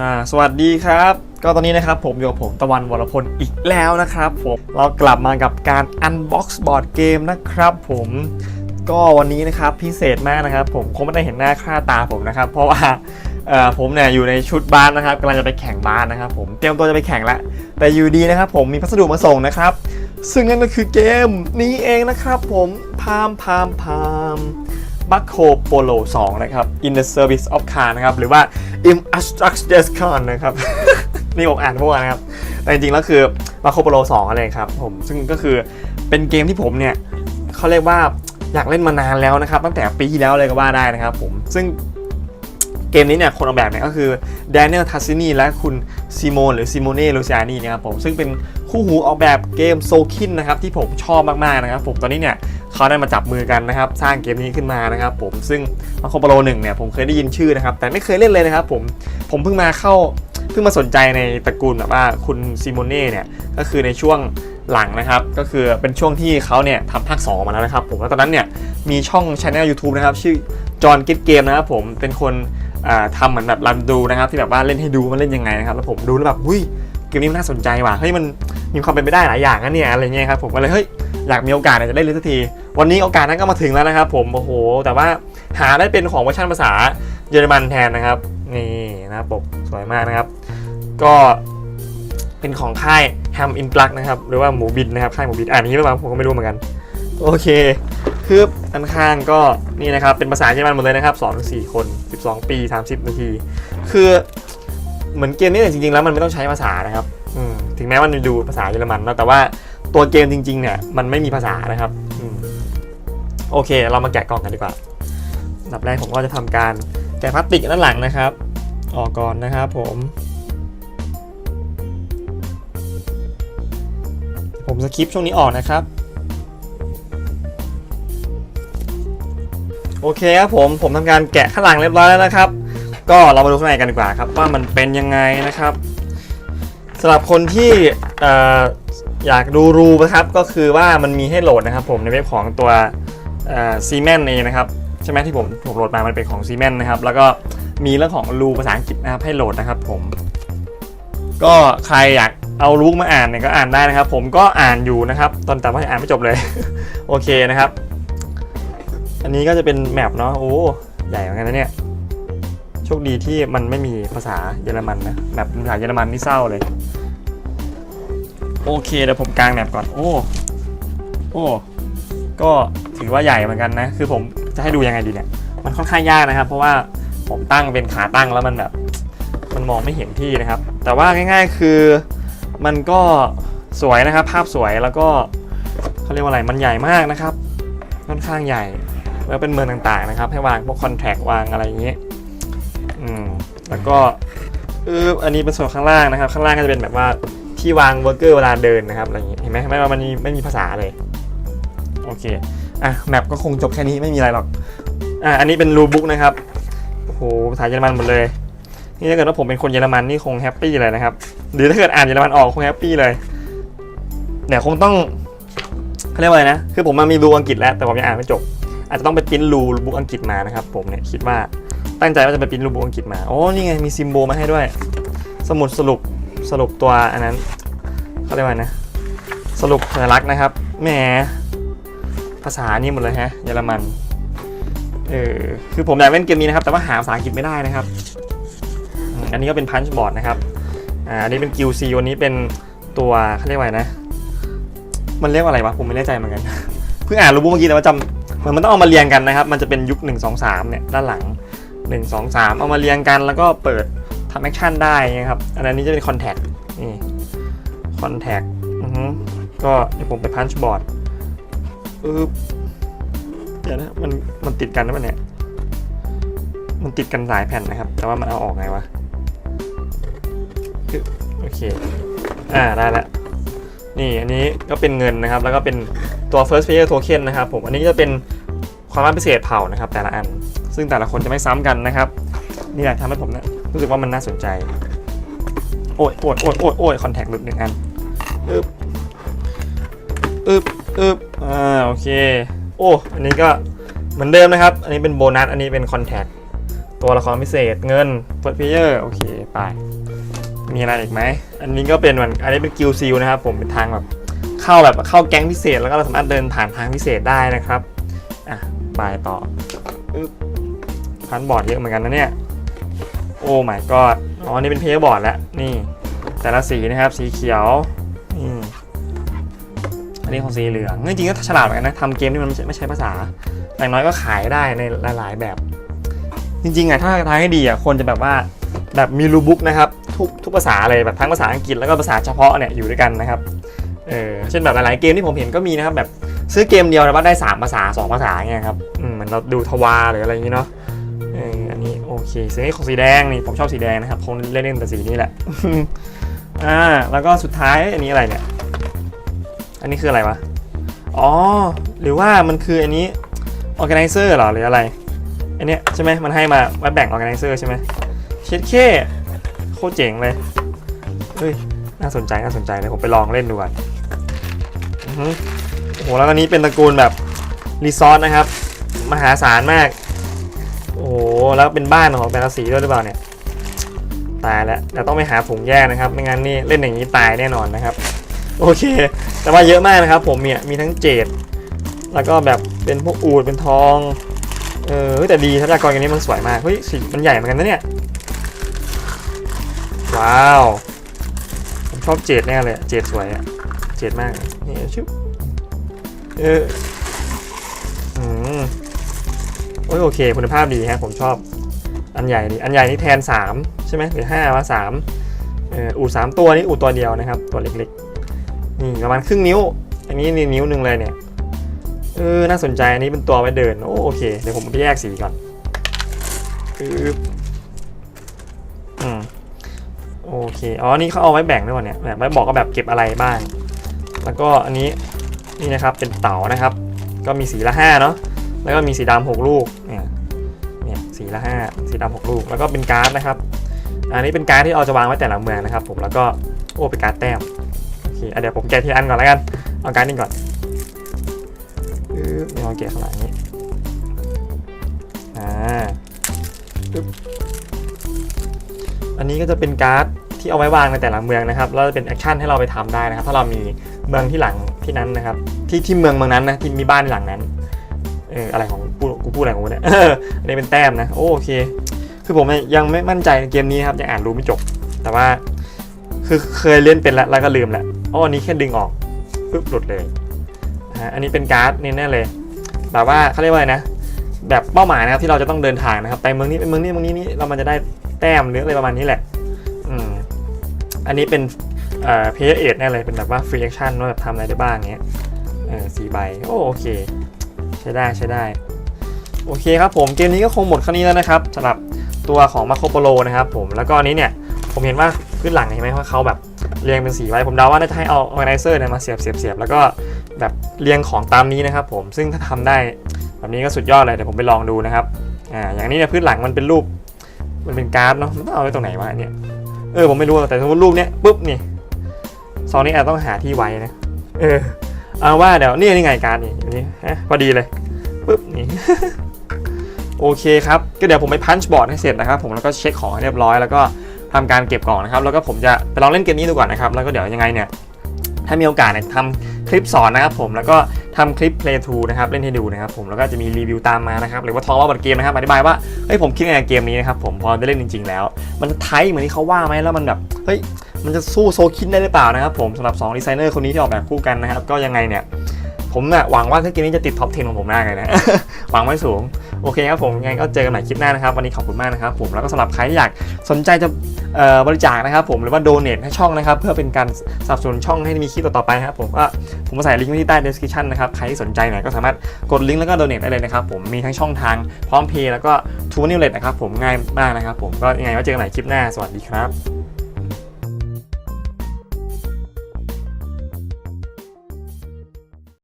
อ่าสวัสดีครับ ก็ตอนนี้นะครับผมอยู่กับผมตะวันวรพลอีกแล้วนะครับผมเรากลับมากับการ Unbox บอร์ดเกมนะครับผมก็วันนี้นะครับพิเศษมากนะครับ ผมคงไม่ได้เห็นหน้าค่าตาผมนะครับ เพราะว่าผมเนี่ยอยู่ในชุดบ้าสนะครับกำลังจะไปแข่งบ้าสนะครับ ผมเตรียมตัวจะไปแข่งแล้วแต่อยู่ดีนะครับ ผมมีพัสดุมาส่งนะครับ ซึ่งนั่นก็คือเกมนี้เองนะครับ ผมพามพามพาม บัคโคโปโล2นะครับ In the Service of Car นะครับ หรือว่า Im a s t r u c t d e s c o n นะครับ นี่ผมอ่านมั่วนะครับ แต่จริงๆ แล้วคือ Marco Polo 2อะไรครับผม ซึ่งก็คือเป็นเกมที่ผมเนี่ยเขาเรียกว่าอยากเล่นมานานแล้วนะครับ ตั้งแต่ปีที่แล้วเลยก็ว่าได้นะครับผม ซึ่งเกมนี้เนี่ยคนออกแบบเนี่ยก็คือแดเนียลทัสซินีและคุณซิโมนหรือซิโมเน่ลูซิอานีนะครับผมซึ่งเป็นคู่หูออกแบบเกมโซคินนะครับที่ผมชอบมากๆนะครับผมตอนนี้เนี่ย เขาได้มาจับมือกันนะครับ สร้างเกมนี้ขึ้นมานะครับ ผมซึ่งมาโคโปโลหนึ่งเนี่ยผมเคยได้ยินชื่อนะครับ แต่ไม่เคยเล่นเลยนะครับ ผมผมเพิ่งมาเข้าเพิ่งมาสนใจในตระกูลแบบว่าคุณซิโมเน่เนี่ยก็คือในช่วงหลังนะครับ ก็คือเป็นช่วงที่เขาเนี่ยทำภาค 2 มาแล้วนะครับ ผมแล้วตอนนั้นเนี่ยมีช่องช anel YouTube นะครับ ชื่อจอห์นกิ t เกมนะครับผมเป็นคนทำเหมือนแบบรันดูนะครับ ที่แบบว่าเล่นให้ดูมันเล่นยังไงนะครับแล้วผมดูแล้วแบบอุ้ยเกมนี้มันน่าสนใจว่ะเฮ้ยมัน มีความเป็นไปได้หลายอย่างนะเนี่ยอะไรเงี้ยครับผมก็เลยเฮ้ยอยากมีโอกาสเนี่ยจะได้เล่นสักที วันนี้โอกาสนั้นก็มาถึงแล้วนะครับผมโอ้โห แต่ว่าหาได้เป็นของเวอร์ชันภาษาเยอรมันแทนนะครับนี่นะปกสวยมากนะครับ ก็เป็นของค่าย Ham in Plug นะครับหรือว่าหมูบินนะครับค่ายหมูบินอ่านนี้หรือเปล่าผมก็ไม่รู้เหมือนกัน โอเคคืออันข้างก็นี่นะครับเป็นภาษาเยอรมันหมดเลยนะครับ2ถึง4คน 12 ปี 30 นาที คือเหมือนเกมนี้เนี่ยจริงๆแล้วมันไม่ต้องใช้ภาษานะครับ ถึงแม้ว่ามันดูภาษาเยอรมันนะแต่ว่าตัวเกมจริง ๆ เนี่ย มันไม่มีภาษานะครับอโอเค เรามาแกะกล่องกันดีกว่าอันดับแรกผมก็จะทำการแกะพลาสติกด้านหลังนะครับ ออกก่อนนะครับผม ผมสคริปช่วงนี้ออกนะครับ โอเคครับผม ผมทำการแกะข้างหลังเรียบร้อยแล้วนะครับ ก็เรามาดูข้างในกันดีกว่าครับ ว่ามันเป็นยังไงนะครับำหรับคนที่ออยากดูรูนะครับก็คือว่ามันมีให้โหลดนะครับ ผมในเว็บของตัวซีเมนเองนะครับใช่ไหมที่ผมผมโหลดมามันเป็นของซีเมนนะครับแล้วก็มีเรื่องของรูภาษาอังกฤษนะครับให้โหลดนะครับผม ก็ใครอยากเอารูมาอ่านเนี่ยก็อ่านได้นะครับ ผมก็อ่านอยู่นะครับ ตอนแต่ว่าอ่านไม่จบเลย โอเคนะครับ อันนี้ก็จะเป็นแมปเนาะโอ้ใหญ่เหมือนกันนะเนี่ย โชคดีที่มันไม่มีภาษาเยอรมันนะแมปภาษาเยอรมันนี่เศร้าเลย โอเคเดี๋ยวผมกางแมปก่อน โอ้ โอ้ ก็ถือว่าใหญ่เหมือนกันนะ คือผมจะให้ดูยังไงดีเนี่ย มันค่อนข้างยากนะครับ เพราะว่าผมตั้งเป็นขาตั้งแล้วมันแบบ มันมองไม่เห็นที่นะครับ แต่ว่าง่าย ๆ คือมันก็สวยนะครับ ภาพสวยแล้วก็เขาเรียกว่าอะไร มันใหญ่มากนะครับ ค่อนข้างใหญ่ แล้วเป็นเมืองต่างๆนะครับ ให้วางพวกคอนแทควางอะไรอย่างเงี้ย อืมแล้วก็เอออันนี้เป็นส่วนข้างล่างนะครับ ข้างล่างก็จะเป็นแบบว่าที่วางเวอร์เกอร์เวลาเดินนะครับอะไรอย่างงี้เห็นไหมไม่ว่ามันไม่มีภาษาเลยโอเคอะแมปก็คงจบแค่นี้ไม่มีอะไรหรอกอะอันนี้เป็นรูบุ๊กนะครับโอ้โหภาษาเยอรมันหมดเลยนี่ถ้าเกิดว่าผมเป็นคนเยอรมันนี่คงแฮปปี้เลยนะครับ หรือถ้าเกิดอ่านเยอรมันออกคงแฮปปี้เลยเดี๋ยคงต้องเขาเรียกว่าอะไรนะ คือผมมามีรูอังกฤษแล้วแต่ผมยังอ่านไม่จบ อาจจะต้องไปปริ้นรูบุ๊กอังกฤษมานะครับ ผมเนี่ยคิดว่า ตั้งใจว่าจะไปปิ้นรูบุ๊กอังกฤษมาโอ้นี่ไงมีซิมโบลมาให้ด้วย สมุดสรุปสรุปตัวอันนั้นเขาเรียกว่าไงนะ สรุปสัญลักษณ์นะครับแหมภาษานี่หมดเลยฮะเยอรมันเออคือผมอยากเล่นเกมนี้นะครับ แต่ว่าหาภาษาอังกฤษไม่ได้นะครับ อันนี้ก็เป็นพันช์บอร์ดนะครับอ่าอันนี้เป็นกิลซีวันนี้เป็นตัวเขาเรียกว่าไงนะ มันเรียกว่าอะไรวะผมไม่แน่ใจเหมือนกัน เพิ่งอ่านรูบุ๊กเมื่อกี้แต่ว่าจำมันมันต้องเอามาเรียงกันนะครับ มันจะเป็นยุค1 2 3เนี่ยด้านหลัง 1 2 3 เอามาเรียงกันแล้วก็เปิดทำแอคชั่นได้นะครับ อันนี้จะเป็นคอนแทคนี่คอนแทคอือฮึก็เดี๋ยวผมไปพันช์บอร์ดอึ๊บเดี๋ยวนะมันมันติดกันนะมันเนี่ยมันติดกันหลายแผ่นนะครับ แต่ว่ามันเอาออกไงวะโอเค อ่าได้ล้วนี่อันนี้ก็เป็นเงินนะครับ แล้วก็เป็นตัว first player token นะครับผม อันนี้จะเป็น ความลับพิเศษเผ่านะครับ แต่ละอัน ซึ่งแต่ละคนจะไม่ซ้ำกันนะครับนี่แหละทำให้ผมเนะรู้สึกว่ามันน่าสนใจ โอ้ยโอ้ยโอ้ยโอ้ยโอ้ยคอนแทคหลุดหนึ่งอันอึบอึบอึบอ่าโอเคโอ้อันนี้ก็เหมือนเดิมนะครับ อันนี้เป็นโบนัสอันนี้เป็นคอนแทคตัวตัวละครพิเศษเงินเฟิร์สเพเยอร์โอเคไปมีอะไรอีกไหม อันนี้ก็เป็นเหมือนอันนี้เป็นกิลซิลนะครับ ผมเป็นทางแบบเข้าแบบเข้าแก๊งพิเศษแล้วก็เราสามารถเดินผ่านทางพิเศษได้นะครับ อะไปต่ออึ๊บพันบอร์ดเยอะเหมือนกันนะเนี่ย โอ้ my god อ๋อ นี่เป็นเพย์บอร์ดแล้วนี่ แต่ละสีนะครับ สีเขียวนี่อันนี้ของสีเหลือง จริงๆก็ฉลาดเหมือนกันนะทำเกมที่มันไม่ใช่ไม่ใช่ภาษาอย่างน้อยก็ขายได้ในหลาย ๆ แบบ จริงๆอะถ้าทางให้ดีอะควรจะแบบว่าแบบมีรูบุ๊กนะครับ ทุกทุกภาษาเลยแบบทั้งภาษาอังกฤษแล้วก็ภาษาเฉพาะเนี่ยอยู่ด้วยกันนะครับเออเช่นแบบหลายๆเกมที่ผมเห็นก็มีนะครับแบบ ซื้อเกมเดียวแต่ว่าได้ 3 ภาษา 2 ภาษาเงี้ยครับเหมือนเราดูทวาหรืออะไรอย่างงี้เนาะอันนี้โอเคสีนี้ของสีแดงนี่ผมชอบสีแดงนะครับคงเล่นเล่นแต่สีนี้แหละอ่าแล้วก็สุดท้ายอันนี้อะไรเนี่ย อันนี้คืออะไรวะอ๋อหรือว่ามันคืออันนี้ organizer เหรอหรืออะไรอันเนี้ยใช่ไหมมันให้มาไว้แบ่ง organizer ใช่ไหมเช็ดเคโคตรเจ๋งเลยเฮ้ยน่าสนใจน่าสนใจเลยผมไปลองเล่นดูก่อนอือ โอ้โหแล้วอันนี้เป็นตระกูลแบบรีซอสนะครับ มหาศาลมาก โอ้โหแล้วเป็นบ้านของแต่ละสีด้วยหรือเปล่าเนี่ย ตายแล้วเราต้องไปหาผงแยกนะครับ ไม่งั้นนี่เล่นอย่างนี้ตายแน่นอนนะครับ โอเค แต่ว่าเยอะมากนะครับ ผมเนี่ยมีทั้งเจดแล้วก็แบบเป็นพวกอูดเป็นทอง เออแต่ดีทรัพยากรกันนี้มันสวยมาก เฮ้ยสีมันใหญ่เหมือนกันนะเนี่ย ว้าว ผมชอบเจดแน่เลย เจดสวยอะเจดมาก นี่ชิบ เอออืมโอ้ยโอเค คุณภาพดีฮะผมชอบ อันใหญ่ดีอันใหญ่นี่แทน 3 ใช่ไหมหรือ5ว่า3เอออูสามตัวนี่อู่ตัวเดียวนะครับ ตัวเล็กๆนี่ประมาณครึ่งนิ้ว อันนี้นี่นิ้วหนึ่งเลยเนี่ยเออน่าสนใจอันนี้เป็นตัวไว้เดินโอ้โอเคเดี๋ยวผมไปแยกสีก่อนอืออืมโอเคอ๋อนี่เขาเอาไว้แบ่งด้วยวะเนี่ยแบบไว้บอกก็แบบเก็บอะไรบ้าง แล้วก็อันนี้ นี่นะครับเป็นเต๋านะครับ ก็มีสีละห้าเนาะแล้วก็มีสีดำหกลูกเนี่ยเนี่ยสีละห้าสีดำหกลูก แล้วก็เป็นการ์ดนะครับอันนี้เป็นการ์ดที่เราจะวางไว้แต่ละเมืองนะครับ ผมแล้วก็โอ้เป็นการ์ดแต้มโอเคเดี๋ยวผมแกะทีอันก่อนแล้วกันเอาการ์ดนี่ก่อนปึ๊บมีความเก๋ข้างหลังนี้อ่าปึ๊บอันนี้ก็จะเป็นการ์ด ที่เอาไว้วางในแต่ละเมืองนะครับแล้วจะเป็นแอคชั่นให้เราไปทำได้นะครับ ถ้าเรามีเมืองที่หลังที่นั้นนะครับ ที่ที่เมืองเมืองนั้นนะที่มีบ้านหลังนั้นเอออะไรของกูกูพูดอะไรของกูเนี่ยอันนี้เป็นแต้มนะโอเค คือผมยังไม่มั่นใจในเกมนี้ครับยังอ่านรู้ไม่จบ แต่ว่า คือเคยเล่นเป็นแล้วแล้วก็ลืมแหละอ๋ออันนี้แค่ดึงออกปึ๊บหลุดเลยนะฮะอันนี้เป็นการ์ดนี่แน่เลยแบบว่าเขาเรียกว่าอะไรนะแบบเป้าหมายนะครับที่เราจะต้องเดินทางนะครับไปเมืองนี้ไปเมืองนี้เมืองนี้นี่เรามันจะได้แต้มหรืออะไรประมาณนี้แหละ อันนี้เป็นเอ่อเพย์เอแน่เลยเป็นแบบว่าฟรีแอคชั่นว่าแบบทำอะไรได้บ้างเงี้ยเออสี่ใบโอ้โอเค ใช้ได้ใช้ได้ โอเคครับผมเกมนี้ก็คงหมดแค่นี้แล้วนะครับสำหรับตัวของมาโคโปโลนะครับผมแล้วก็อันนี้เนี่ยผมเห็นว่าพื้นหลังเห็นไหมว่าเขาแบบเรียงเป็นสีไว้ผมเดาว่าน่าจะให้เอา organizer เนี่ยมาเสียบเสียบเสียบแล้วก็แบบเรียงของตามนี้นะครับผมซึ่งถ้าทำได้แบบนี้ก็สุดยอดเลยเดี๋ยวผมไปลองดูนะครับอ่าอย่างนี้เนี่ยพื้นหลังมันเป็นรูปมันเป็นการ์ดเนาะมันต้องเอาไว้ตรงไหนวะเนี่ย เออผมไม่รู้แต่สมมติรูปเนี้ยปุ๊บนี่ซองนี้อาจต้องหาที่ไว้นะเออเอาว่าเดี๋ยวนี่นี่ไงการนี่อยู่นี่ฮะพอดีเลยปุ๊บนี่โอเคครับ ก็เดี๋ยวผมไปพันช์บอร์ดให้เสร็จนะครับผมแล้วก็เช็คของเรียบร้อยแล้วก็ทำการเก็บกล่องนะครับแล้วก็ผมจะไปลองเล่นเกมนี้ดูก่อนนะครับแล้วก็เดี๋ยวยังไงเนี่ย ถ้ามีโอกาสเนี่ยทำคลิปสอนนะครับผมแล้วก็ทำคลิป play to นะครับเล่นให้ดูนะครับผมแล้วก็จะมีรีวิวตามมานะครับหรือว่าทองว่าบทเกมนะครับอธิบายว่าเฮ้ยผมคิดยังไงกับเกมนี้นะครับผมพอได้เล่นจริง ๆ แล้ว มันไทยเหมือนที่เขาว่าไหมแล้วมันแบบเฮ้ยมันจะสู้โซคินได้หรือเปล่านะครับผมสำหรับ2ดีไซเนอร์คนนี้ที่ออกแบบคู่กันนะครับก็ยังไงเนี่ย ผมน่ะหวังว่าถ้าเกมนี้จะติดท็อป 10 ของผมได้เลยนะ หวังไว้สูง โอเคครับผมยังไงก็เจอกันใหม่คลิปหน้านะครับ วันนี้ขอบคุณมากนะครับผมแล้วก็สำหรับใครที่อยากสนใจจะบริจาคนะครับผมหรือว่าโดเนทให้ช่องนะครับ เพื่อเป็นการสนับสนุนช่องให้มีคลิปต่อๆไปนะครับผมก็ผมใส่ลิงก์ไว้ที่ใต้ description นะครับใครที่สนใจเนี่ยก็สามารถกดลิงก์แล้วก็โดเนทได้เลยนะครับผมมีทั้งช่องทางพร้อมเพย์แล้วก็ทูนิวเลตนะครับผมง่ายมากนะครับผมก็ยังไงก็เจอกันใหม่คลิปหน้าสวัสดีครับ